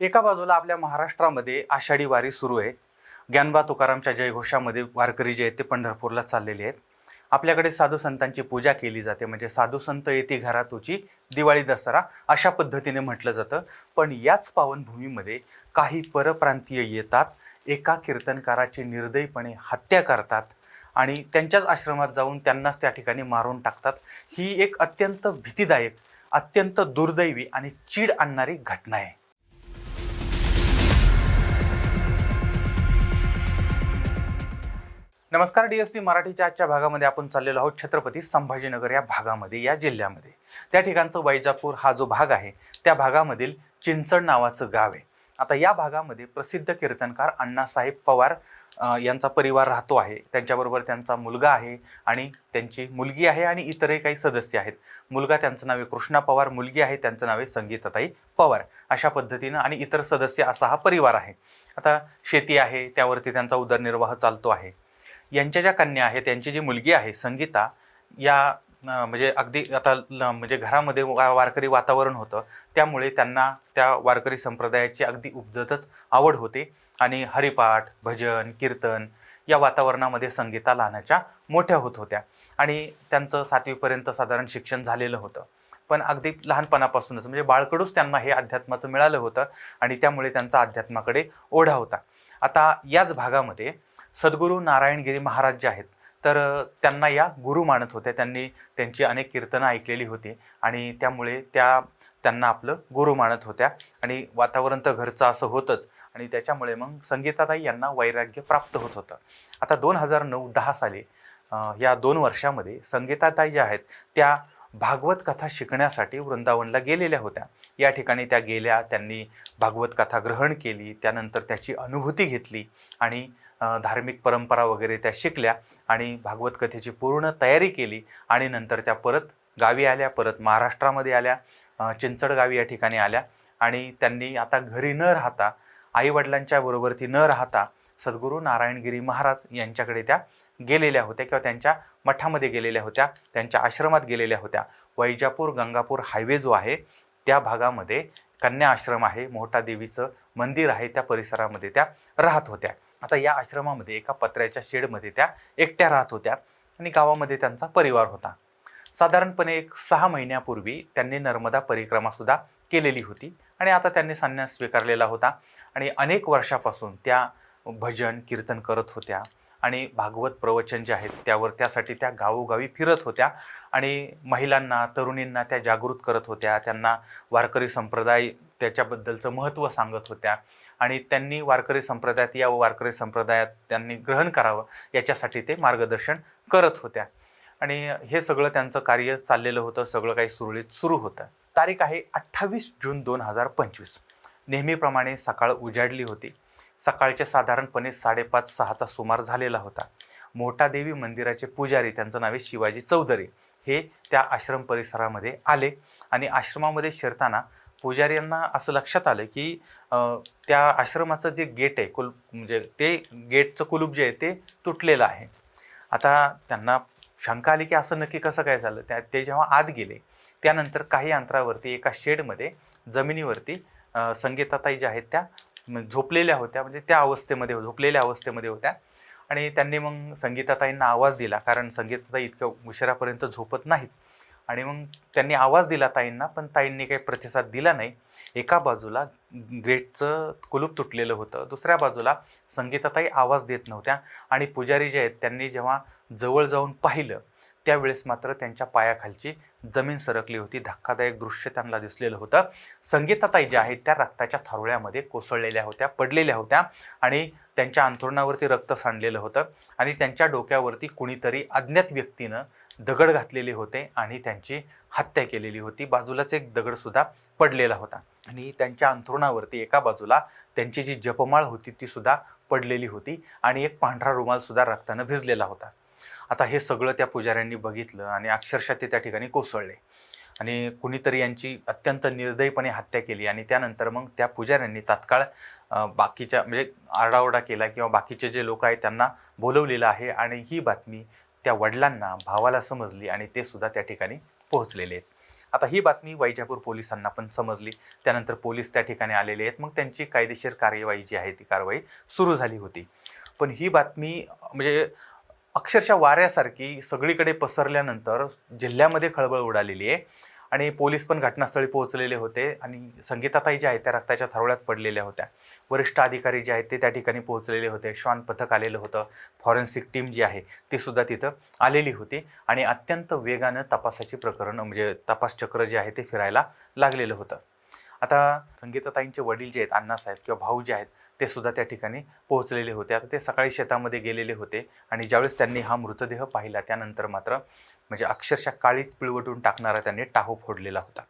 एका बाजूला आपल्या महाराष्ट्रामध्ये आषाढी वारी सुरू आहे. ज्ञानबा तुकारामच्या जयघोषामध्ये वारकरी जे आहेत ते पंढरपूरला चाललेले आहेत. आपल्याकडे साधू संतांची पूजा केली जाते म्हणजे साधू संत येते घरातूची दिवाळी दसरा अशा पद्धतीने म्हटलं जातं. पण याच पावनभूमीमध्ये काही परप्रांतीय येतात एका कीर्तनकाराची निर्दयीपणे हत्या करतात आणि त्यांच्याच आश्रमात जाऊन त्यांनाच त्या ठिकाणी मारून टाकतात. ही एक अत्यंत भीतीदायक अत्यंत दुर्दैवी आणि चीड आणणारी घटना आहे. नमस्कार डी एस टी मराठीच्या आजच्या भागामध्ये आपण चाललेलो आहोत छत्रपती संभाजीनगर या भागामध्ये या जिल्ह्यामध्ये. त्या ठिकाणचं वैजापूर हा जो भाग आहे त्या भागामधील चिंचण नावाचं गाव आहे. आता या भागामध्ये प्रसिद्ध कीर्तनकार अण्णासाहेब पवार यांचा परिवार राहतो आहे. त्यांच्याबरोबर त्यांचा मुलगा आहे आणि त्यांची मुलगी आहे आणि इतरही काही सदस्य आहेत. मुलगा त्यांचं नाव आहे कृष्णा पवार मुलगी आहे त्यांचं नाव आहे संगीताताई पवार. अशा पद्धतीनं आणि इतर सदस्य असा हा परिवार आहे. आता शेती आहे त्यावरती त्यांचा उदरनिर्वाह चालतो आहे. यांच्या ज्या कन्या आहेत त्यांची जी मुलगी आहे संगीता या म्हणजे अगदी आता ल- म्हणजे घरामध्ये वा- वारकरी वातावरण होतं. त्यामुळे त्यांना त्या वारकरी संप्रदायाची अगदी उपजतच आवड होते. आणि हरिपाठ भजन कीर्तन या वातावरणामध्ये संगीता लहानाच्या मोठ्या होत होत्या. आणि त्यांचं सातवीपर्यंत साधारण शिक्षण झालेलं होतं. पण अगदी लहानपणापासूनच म्हणजे बाळकडूच त्यांना हे अध्यात्माचं मिळालं होतं आणि त्यामुळे त्यांचा अध्यात्माकडे ओढा होता. आता याच भागामध्ये सद्गुरू नारायणगिरी महाराज जे आहेत तर त्यांना या गुरु मानत होत्या त्यांनी त्यांची अनेक कीर्तनं ऐकलेली होती आणि त्यामुळे त्या त्यांना आपलं गुरु मानत होत्या आणि वातावरण तर घरचं असं होतंच आणि त्याच्यामुळे मग संगीताताई यांना वैराग्य प्राप्त होत होतं. आता दोन हजार नऊ दहा साली या दोन वर्षामध्ये संगीताताई ज्या आहेत त्या भागवत कथा शिकण्यासाठी वृंदावनला गेलेल्या होत्या. या ठिकाणी त्या गेल्या त्यांनी भागवत कथा ग्रहण केली त्यानंतर त्याची अनुभूती घेतली आणि धार्मिक परंपरा वगैरे त्या शिकल्या आणि भागवत कथेची पूर्ण तयारी केली आणि नंतर त्या परत गावी आल्या परत महाराष्ट्रामध्ये आल्या चिंचडगावी चिंचड गावी या ठिकाणी आल्या आणि त्यांनी आता घरी न राहता आईवडिलांच्या बरोबर ती न राहता सद्गुरू नारायणगिरी महाराज यांच्याकडे त्या गेलेल्या होत्या किंवा त्यांच्या मठामध्ये गेलेल्या होत्या त्यांच्या आश्रमात गेलेल्या होत्या. वैजापूर गंगापूर हायवे जो आहे त्या भागामध्ये कन्या आश्रम आहे मोठा देवीचं मंदिर आहे त्या परिसरामध्ये त्या राहत होत्या. आता या आश्रमामध्ये एका पत्र्याच्या शेडमध्ये त्या एकट्या राहत होत्या आणि गावामध्ये त्यांचा परिवार होता. साधारणपणे एक सहा महिन्यापूर्वी त्यांनी नर्मदा परिक्रमासुद्धा केलेली होती आणि आता त्यांनी संन्यास स्वीकारलेला होता. आणि अनेक वर्षापासून त्या भजन कीर्तन करत होत्या. आणि भागवत प्रवचन जे आहेत त्यावर त्यासाठी त्या गावोगावी फिरत होत्या. आणि महिलांना तरुणींना त्या जागृत करत होत्या. त्यांना वारकरी संप्रदाय त्याच्याबद्दलचं महत्त्व सांगत होत्या. आणि त्यांनी वारकरी संप्रदायात या वारकरी संप्रदायात त्यांनी ग्रहण करावं याच्यासाठी ते मार्गदर्शन करत होत्या. आणि हे सगळं त्यांचं कार्य चाललेलं होतं. सगळं काही सुरळीत सुरू होतं. तारीख आहे अठ्ठावीस जून दोन हजार पंचवीस. नेहमीप्रमाणे सकाळ उजाडली होती. सकाळचे साधारणपणे साडेपाच सहाचा सुमार झालेला होता. मोठा देवी मंदिराचे पुजारी त्यांचं नाव आहे शिवाजी चौधरी हे त्या आश्रम परिसरामध्ये आले आणि आश्रमामध्ये शिरताना पुजारी यांना असं लक्षात आलं की त्या आश्रमाचं जे गेट आहे कुल म्हणजे ते गेटचं कुलूप जे आहे ते तुटलेलं आहे. आता त्यांना शंका आली की असं नक्की कसं काय झालं? त्या ते जेव्हा आत गेले त्यानंतर काही अंतरावरती एका शेडमध्ये जमिनीवरती संगीताताई ज्या आहेत त्या झोपलेल्या होत्या म्हणजे त्या अवस्थेमध्ये झोपलेल्या अवस्थेमध्ये होत्या. आणि त्यांनी मग संगीताताईंना आवाज दिला कारण संगीताताई इतक्या उशिरापर्यंत झोपत नाहीत. आणि मग त्यांनी आवाज दिला ताईंना पण ताईंनी काही प्रतिसाद दिला नाही. एका बाजूला गेटचं कुलूप तुटलेलं होतं दुसऱ्या बाजूला संगीताताई आवाज देत नव्हत्या. आणि पुजारी जे आहेत त्यांनी जेव्हा जवळ जाऊन पाहिलं त्यावेळेस मात्र त्यांच्या पायाखालची जमीन सरकली होती. धक्कादायक दृश्य त्यांना दिसलेलं होतं. संगीताताई ज्या आहेत त्या रक्ताच्या थारोळ्यामध्ये कोसळलेल्या होत्या पडलेल्या होत्या आणि त्यांच्या अंथरुणावरती रक्त सांडलेलं होतं आणि त्यांच्या डोक्यावरती कुणीतरी अज्ञात व्यक्तीनं दगड घातलेले होते आणि त्यांची हत्या केलेली होती. बाजूलाच एक दगडसुद्धा पडलेला होता आणि त्यांच्या अंथरुणावरती एका बाजूला त्यांची जी जपमाळ होती ती सुद्धा पडलेली होती आणि एक पांढरा रुमालसुद्धा रक्तानं भिजलेला होता. आता हे सगळं त्या पुजाऱ्यांनी बघितलं आणि अक्षरशः ते त्या ठिकाणी कोसळले. आणि कुणीतरी यांची अत्यंत निर्दयीपणे हत्या केली आणि त्यानंतर मग त्या पुजाऱ्यांनी तात्काळ बाकीच्या म्हणजे आरडाओरडा केला किंवा बाकीचे जे लोक आहेत त्यांना बोलवलेलं आहे आणि ही बातमी त्या वडिलांना भावाला समजली आणि ते सुद्धा त्या ठिकाणी पोहोचलेले आहेत. आता ही बातमी वैजापूर पोलिसांना पण समजली. त्यानंतर पोलीस त्या ठिकाणी आलेले आहेत. मग त्यांची कायदेशीर कार्यवाही जी आहे ती कारवाई सुरू झाली होती. पण ही बातमी म्हणजे अक्षरशः वाऱ्यासारखी सगळीकडे पसरल्यानंतर जिल्ह्यामध्ये खळबळ उडालेली आहे. आणि पोलीस पण घटनास्थळी पोहोचलेले होते आणि संगीताताई ज्या आहेत त्या रक्ताच्या थारोळ्यात पडलेल्या होत्या. वरिष्ठ अधिकारी जे आहेत ते त्या ठिकाणी पोहोचलेले होते. श्वान पथक आलेलं होतं. फॉरेन्सिक टीम जी आहे ती सुद्धा तिथं आलेली होती आणि अत्यंत वेगानं तपासाची प्रकरणं म्हणजे तपास चक्र जे आहे ते फिरायला लागलेलं होतं. आता संगीताताईंचे वडील जे आहेत अण्णासाहेब किंवा भाऊ जे आहेत ते सुद्धा त्या ठिकाणी पोहोचलेले होते. आता ते सकाळी शेतामध्ये गेलेले होते आणि ज्यावेळेस त्यांनी हा मृतदेह पाहिला त्यानंतर मात्र म्हणजे अक्षरशः काळीच पिळवटून टाकणारा त्यांनी टाहो फोडलेला होता.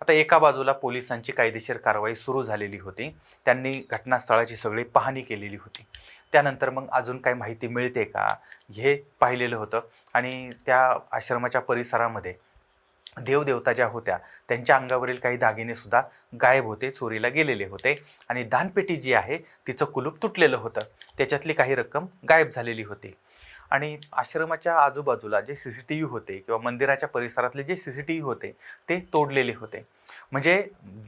आता एका बाजूला पोलिसांची कायदेशीर कारवाई सुरू झालेली होती. त्यांनी घटनास्थळाची सगळी पाहणी केलेली होती. त्यानंतर मग अजून काही माहिती मिळते का? हे पाहिलेलं होतं. आणि त्या आश्रमाच्या परिसरामध्ये देवदेवता ज्या होत्या त्यांच्या अंगावरील काही दागिनेसुद्धा गायब होते चोरीला गेलेले होते. आणि दानपेटी जी आहे तिचं कुलूप तुटलेलं होतं. त्याच्यातली काही रक्कम गायब झालेली होती. आणि आश्रमाच्या आजूबाजूला जे सी सी टी व्ही होते किंवा मंदिराच्या परिसरातले जे सी सी टी व्ही होते ते तोडलेले होते. म्हणजे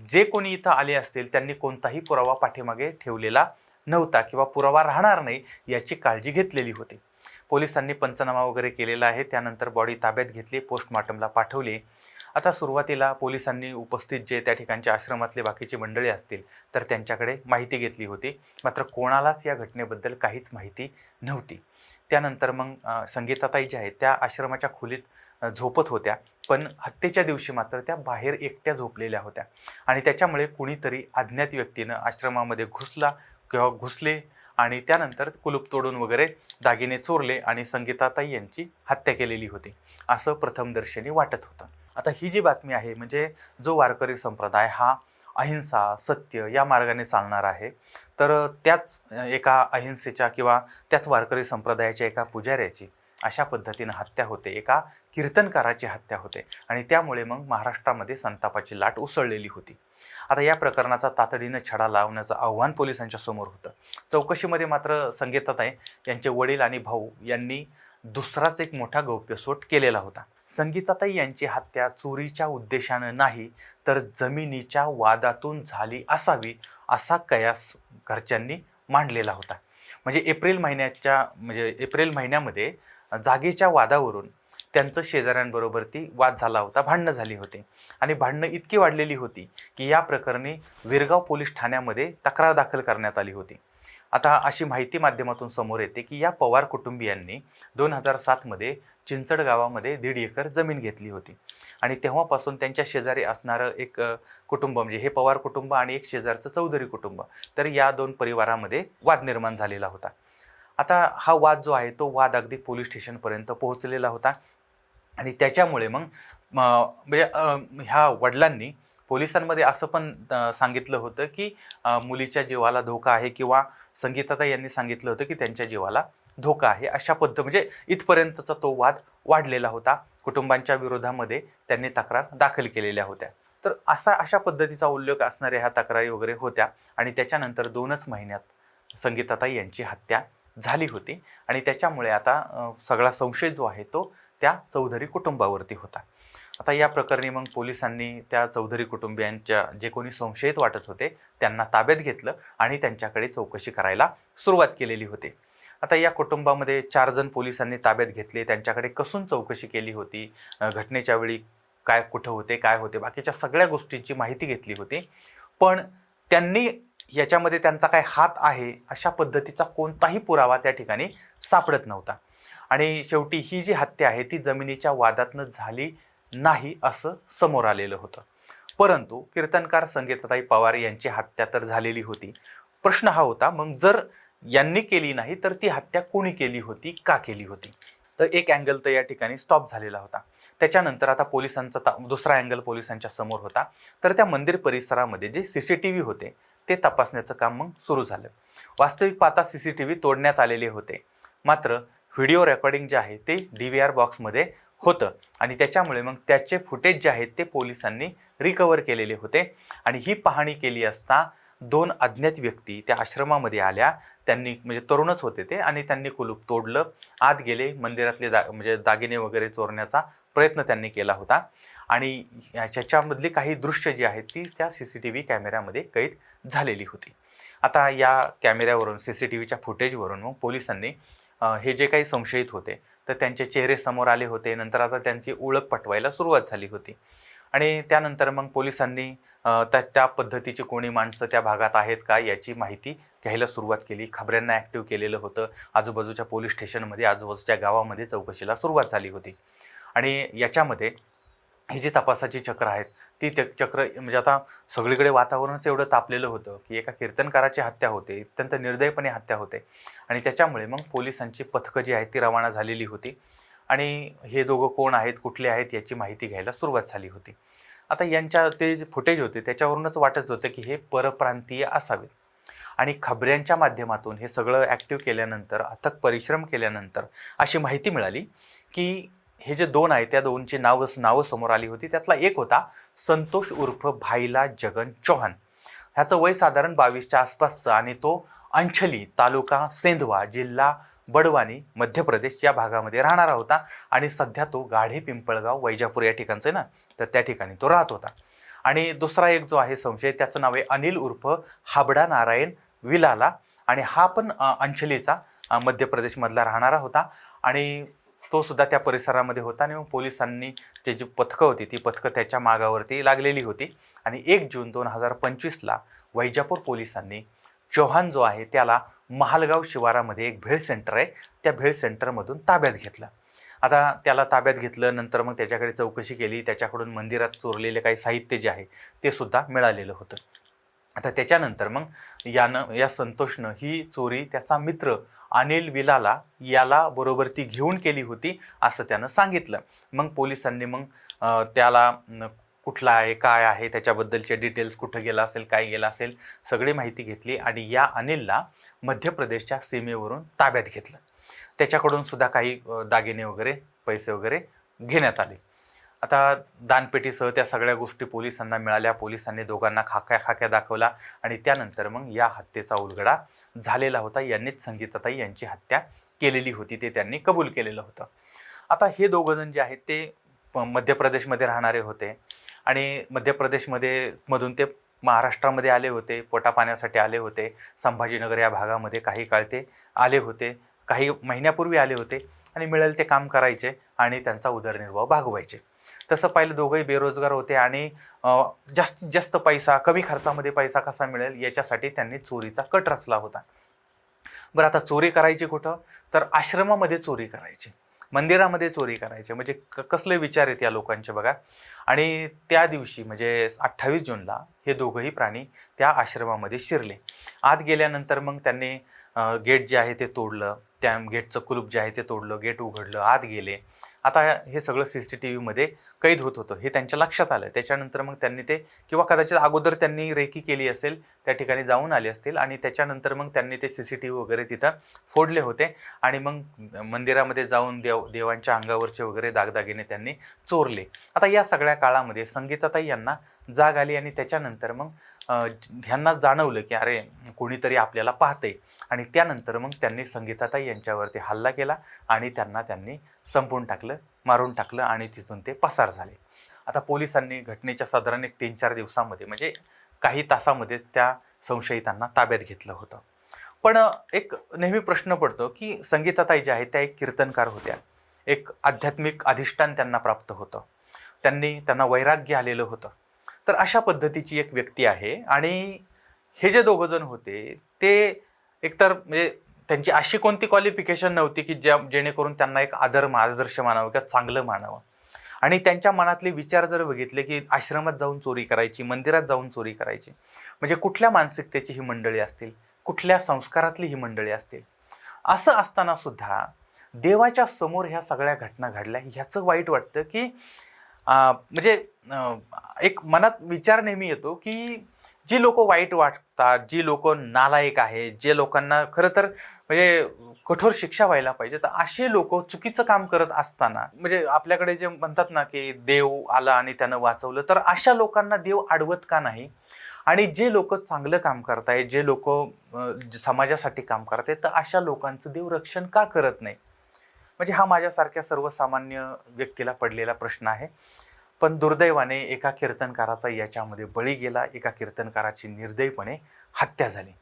जे कोणी इथं आले असतील त्यांनी कोणताही पुरावा पाठीमागे ठेवलेला नव्हता किंवा पुरावा राहणार नाही याची काळजी घेतलेली होती. पोलिसांनी पंचनामा वगैरे केलेला आहे. त्यानंतर बॉडी ताब्यात घेतली पोस्टमॉर्टमला पाठवली. आता सुरुवातीला पोलिसांनी उपस्थित जे त्या ठिकाणच्या आश्रमातले बाकीची मंडळी असतील तर त्यांच्याकडे माहिती घेतली होती. मात्र कोणालाच या घटनेबद्दल काहीच माहिती नव्हती. त्यानंतर मग संगीताताई ज्या आहेत त्या आश्रमाच्या खोलीत झोपत होत्या. पण हत्येच्या दिवशी मात्र त्या बाहेर एकट्या झोपलेल्या होत्या. आणि त्याच्यामुळे कुणीतरी अज्ञात व्यक्तीनं आश्रमामध्ये घुसला किंवा घुसले आणि त्यानंतर कुलूप तोडून वगैरे दागिने चोरले आणि संगीताताई यांची हत्या केलेली होती. असं प्रथमदर्शनी वाटत होतं. आता ही जी बातमी आहे म्हणजे जो वारकरी संप्रदाय हा अहिंसा सत्य या मार्गाने चालणार आहे तर त्याच एका अहिंसेच्या किंवा त्याच वारकरी संप्रदायाच्या एका पुजाऱ्याची अशा पद्धतीनं हत्या होते. एका कीर्तनकाराची हत्या होते आणि त्यामुळे मग महाराष्ट्रामध्ये संतापाची लाट उसळलेली होती. आता या प्रकरणाचा तातडीनं छडा लावण्याचं आव्हान पोलिसांच्या समोर होतं. चौकशीमध्ये मात्र संगीताताई यांचे वडील आणि भाऊ यांनी दुसराच एक मोठा गौप्यस्फोट केलेला होता. संगीताताई यांची हत्या चोरीच्या उद्देशानं नाही तर जमिनीच्या वादातून झाली असावी असा कयास घरच्यांनी मांडलेला होता. म्हणजे एप्रिल महिन्याच्या म्हणजे एप्रिल महिन्यामध्ये जागेच्या वादावरून त्यांचं शेजाऱ्यांबरोबर ती वाद झाला होता भांडणं झाली होती. आणि भांडणं इतकी वाढलेली होती की या प्रकरणी विरगाव पोलीस ठाण्यामध्ये तक्रार दाखल करण्यात आली होती. आता अशी माहिती माध्यमातून समोर येते की या पवार कुटुंबियांनी दोन हजार सातमध्ये चिंचड गावामध्ये दीड एकर जमीन घेतली होती. आणि तेव्हापासून त्यांच्या शेजारी असणारं एक कुटुंब म्हणजे हे पवार कुटुंब आणि एक शेजारचं चौधरी कुटुंब तर या दोन परिवारामध्ये वाद निर्माण झालेला होता. आता हा वाद जो आहे तो वाद अगदी पोलीस स्टेशनपर्यंत पोहोचलेला होता. आणि त्याच्यामुळे मग म्हणजे ह्या वडिलांनी पोलिसांमध्ये असं पण सांगितलं होतं की मुलीच्या जीवाला धोका आहे किंवा संगीताता यांनी सांगितलं होतं की त्यांच्या जीवाला धोका आहे अशा पद्धत म्हणजे इथपर्यंतचा तो वाद वाढलेला होता. कुटुंबांच्या विरोधामध्ये त्यांनी तक्रार दाखल केलेल्या होत्या. तर असा अशा पद्धतीचा उल्लेख असणाऱ्या ह्या तक्रारी वगैरे होत्या. आणि त्याच्यानंतर दोनच महिन्यात संगीताताई यांची हत्या झाली होती आणि त्याच्यामुळे आता सगळा संशय जो आहे तो त्या चौधरी कुटुंबावरती होता. आता या प्रकरणी मग पोलिसांनी त्या चौधरी कुटुंबियांच्या जे कोणी संशयित वाटत होते त्यांना ताब्यात घेतलं आणि त्यांच्याकडे चौकशी करायला सुरुवात केलेली होती. आता या कुटुंबामध्ये चार जण पोलिसांनी ताब्यात घेतले त्यांच्याकडे कसून चौकशी केली होती घटनेच्या वेळी काय कुठं होते काय होते बाकीच्या सगळ्या गोष्टींची माहिती घेतली होती. पण त्यांनी याच्यामध्ये त्यांचा काय हात आहे अशा पद्धतीचा कोणताही पुरावा त्या ठिकाणी सापडत नव्हता. आणि शेवटी ही जी हत्या आहे ती जमिनीच्या वादातनं झाली नाही असं समोर आलेलं होतं. परंतु कीर्तनकार संगीताताई पवार यांची हत्या तर झालेली होती. प्रश्न हा होता मग जर यांनी केली नाही तर ती हत्या कोणी केली होती का केली होती? तर एक अँगल तर या ठिकाणी स्टॉप झालेला होता. त्याच्यानंतर आता पोलिसांचा ता दुसरा अँगल पोलिसांच्या समोर होता. तर त्या मंदिर परिसरामध्ये जे सी सी टी व्ही होते ते तपासण्याचं काम मग सुरू झालं. वास्तविक पाहता सी सी टी व्ही तोडण्यात आलेले होते. मात्र व्हिडिओ रेकॉर्डिंग जे आहे ते डी व्ही आर बॉक्समध्ये होतं आणि त्याच्यामुळे मग त्याचे फुटेज जे आहेत ते पोलिसांनी रिकवर केलेले होते. आणि ही पाहणी केली असता दोन अज्ञात व्यक्ती त्या आश्रमामध्ये आल्या. त्यांनी म्हणजे तरुणच होते ते आणि त्यांनी कुलूप तोडलं. आत गेले मंदिरातले दा म्हणजे दागिने वगैरे चोरण्याचा प्रयत्न त्यांनी केला होता. आणि ह्याच्यामधली काही दृश्य जी आहेत ती त्या सी सी टी व्ही कॅमेऱ्यामध्ये कैद झालेली होती. आता या कॅमेऱ्यावरून सी सी टी व्हीच्या फुटेजवरून मग पोलिसांनी हे जे काही संशयित होते तर त्यांचे चेहरे समोर आले होते. नंतर आता त्यांची ओळख पटवायला सुरुवात झाली होती. आणि त्यानंतर मग पोलिसांनी त्या त्या पद्धतीची कोणी माणसं त्या भागात आहेत का याची माहिती घ्यायला सुरुवात केली. खबऱ्यांना ॲक्टिव्ह केलेलं होतं. आजूबाजूच्या पोलीस स्टेशनमध्ये आजूबाजूच्या गावामध्ये चौकशीला सुरुवात झाली होती. आणि याच्यामध्ये ही जी तपासाची चक्र आहेत ती ते चक्र म्हणजे आता सगळीकडे वातावरणच एवढं तापलेलं होतं की एका कीर्तनकाराची हत्या होते अत्यंत निर्दयपणे हत्या होते. आणि त्याच्यामुळे मग पोलिसांची पथकं जी आहेत ती रवाना झालेली होती. आणि हे दोघं कोण आहेत कुठले आहेत याची माहिती घ्यायला सुरुवात झाली होती. आता यांच्या ते जे फुटेज होते त्याच्यावरूनच वाटत होतं की हे परप्रांतीय असावेत. आणि खबऱ्यांच्या माध्यमातून हे सगळं ॲक्टिव्ह केल्यानंतर अथक परिश्रम केल्यानंतर अशी माहिती मिळाली की हे जे दोन आहे त्या दोनची नावं नावं समोर आली होती. त्यातला एक होता संतोष उर्फ भाईला जगन चौहान. ह्याचं वय साधारण बावीसच्या आसपासचं आणि तो अंछली तालुका सेंधवा जिल्हा बडवानी मध्य प्रदेश या भागामध्ये राहणारा होता आणि सध्या तो गाढे पिंपळगाव वैजापूर या ठिकाणचं ना तर त्या ठिकाणी तो राहत होता. आणि दुसरा एक जो आहे संशय त्याचं नाव आहे अनिल उर्फ हाबडा नारायण विलाला. आणि हा पण अंचलीचा मध्य प्रदेशमधला राहणारा होता. आणि तो सुद्धा त्या परिसरामध्ये होता आणि मग पोलिसांनी ते जी पथकं होती ती पथकं त्याच्या मागावरती लागलेली होती. आणि एक जून दोन हजार पंचवीसला वैजापूर पोलिसांनी चौहान जो आहे त्याला महालगाव शिवारामध्ये एक भेळ सेंटर आहे त्या भेळ सेंटरमधून ताब्यात घेतलं. आता त्याला ताब्यात घेतलं नंतर मग त्याच्याकडे चौकशी केली त्याच्याकडून मंदिरात चोरलेले काही साहित्य जे आहे ते सुद्धा मिळालेलं होतं. आता त्याच्यानंतर मग यानं या संतोषनं ही चोरी त्याचा मित्र अनिल विलाला याला बरोबर ती घेऊन केली होती असं त्यानं सांगितलं. मग पोलिसांनी मग त्याला कुठला आहे काय आहे त्याच्याबद्दलचे डिटेल्स कुठं गेला असेल काय गेलं असेल सगळी माहिती घेतली आणि या अनिलला मध्य प्रदेशच्या सीमेवरून ताब्यात घेतलं. त्याच्याकडून सुद्धा काही दागिने वगैरे पैसे वगैरे घेण्यात आले. आता दानपेटीसह त्या सगळ्या गोष्टी पोलिसांना मिळाल्या. पोलिसांनी दोघांना खाक्या खाक्या दाखवला आणि त्यानंतर मग या हत्येचा उलगडा झालेला होता. यांनीच संगीताताई यांची हत्या केलेली होती. ते त्यांनी कबूल केलेलं होतं. आता हे दोघंजण जे आहेत ते प- मध्य प्रदेशमध्ये राहणारे होते आणि मध्य प्रदेशमध्ये मधून ते महाराष्ट्रामध्ये आले होते पोटापाण्यासाठी आले होते संभाजीनगर या भागामध्ये काही काळ ते आले होते काही महिन्यापूर्वी आले होते आणि मिळेल ते काम करायचे आणि त्यांचा उदरनिर्वाह भागवायचे तसं पाहिलं दोघंही बेरोजगार होते आणि जास्तीत जास्त पैसा कमी खर्चामध्ये पैसा कसा मिळेल याच्यासाठी त्यांनी चोरीचा कट रचला होता. बरं आता चोरी करायची कुठं? तर आश्रमामध्ये चोरी करायची. मंदिरामध्ये चोरी करायची. म्हणजे क कसले विचार आहेत या लोकांचे बघा. आणि त्या दिवशी म्हणजे अठ्ठावीस जूनला हे दोघंही प्राणी त्या आश्रमामध्ये शिरले. आत गेल्यानंतर मग त्यांनी गेट जे आहे ते तोडलं. त्या गेटचं कुलूप जे आहे ते तोडलं. गेट उघडलं. आत गेले. आता हे सगळं सी सी टी व्हीमध्ये कैद होत होतं हे त्यांच्या लक्षात आलं त्याच्यानंतर मग त्यांनी ते किंवा कदाचित अगोदर त्यांनी रेकी केली असेल त्या ठिकाणी जाऊन आले असतील आणि त्याच्यानंतर मग त्यांनी ते सी सी टी व्ही वगैरे तिथं फोडले होते आणि मग मंदिरामध्ये जाऊन देव देवांच्या अंगावरचे वगैरे दागदागिने त्यांनी चोरले. आता या सगळ्या काळामध्ये संगीताताई यांना जाग आली आणि त्याच्यानंतर मग ह्यांना जाणवलं की अरे कोणीतरी आपल्याला पाहते आणि त्यानंतर मग त्यांनी संगीताताई यांच्यावरती हल्ला केला आणि त्यांना त्यांनी संपवून टाकलं. मारून टाकलं आणि तिथून ते पसार झाले. आता पोलिसांनी घटनेच्या साधारण एक तीन चार दिवसामध्ये म्हणजे काही तासामध्ये त्या संशयितांना ताब्यात घेतलं होतं. पण एक नेहमी प्रश्न पडतो की संगीताताई ज्या आहेत त्या एक कीर्तनकार होत्या. एक आध्यात्मिक अधिष्ठान त्यांना प्राप्त होतं. त्यांनी त्यांना वैराग्य आलेलं होतं. तर अशा पद्धतीची एक व्यक्ती आहे आणि हे जे दोघं जण होते ते एकतर म्हणजे त्यांची अशी कोणती क्वालिफिकेशन नव्हती की ज्या जेणेकरून त्यांना एक आदर आदर्श मानावं किंवा चांगलं मानावं. आणि त्यांच्या मनातले विचार जर बघितले की आश्रमात जाऊन चोरी करायची मंदिरात जाऊन चोरी करायची म्हणजे कुठल्या मानसिकतेची ही मंडळी असतील? कुठल्या संस्कारातली ही मंडळी असतील? असं असताना सुद्धा देवाच्या समोर ह्या सगळ्या घटना घडल्या. ह्याचं वाईट वाटतं की म्हणजे एक मनात विचार नेहमी येतो की जी लोक वाईट वाटतात जी लोक नालायक आहेत जे लोकांना खरं तर म्हणजे कठोर शिक्षा व्हायला पाहिजे तर असे लोक चुकीचं काम करत असताना म्हणजे आपल्याकडे जे म्हणतात ना की देव आला आणि त्यानं वाचवलं तर अशा लोकांना देव अडवत का नाही? आणि जे लोक चांगलं काम करतायत जे लोक समाजासाठी काम करतायत तर अशा लोकांचं देव रक्षण का करत नाही? म्हणजे हा माझ्यासारख्या सर्वसामान्य व्यक्तीला पडलेला प्रश्न आहे. पण दुर्दैवाने एका कीर्तनकाराचा याच्यामध्ये बळी गेला एका कीर्तनकाराची निर्दयीपणे हत्या झाली.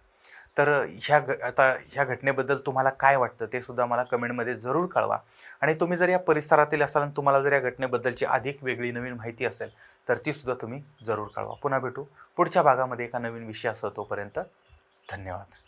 तर ह्या घ आता ह्या घटनेबद्दल तुम्हाला काय वाटतं ते सुद्धा मला कमेंटमध्ये जरूर कळवा. आणि तुम्ही जर या परिसरातील असाल आणि तुम्हाला जर या घटनेबद्दलची अधिक वेगळी नवीन माहिती असेल तर ती सुद्धा तुम्ही जरूर कळवा. पुन्हा भेटू पुढच्या भागामध्ये एका नवीन विषय विषयासह तोपर्यंत धन्यवाद.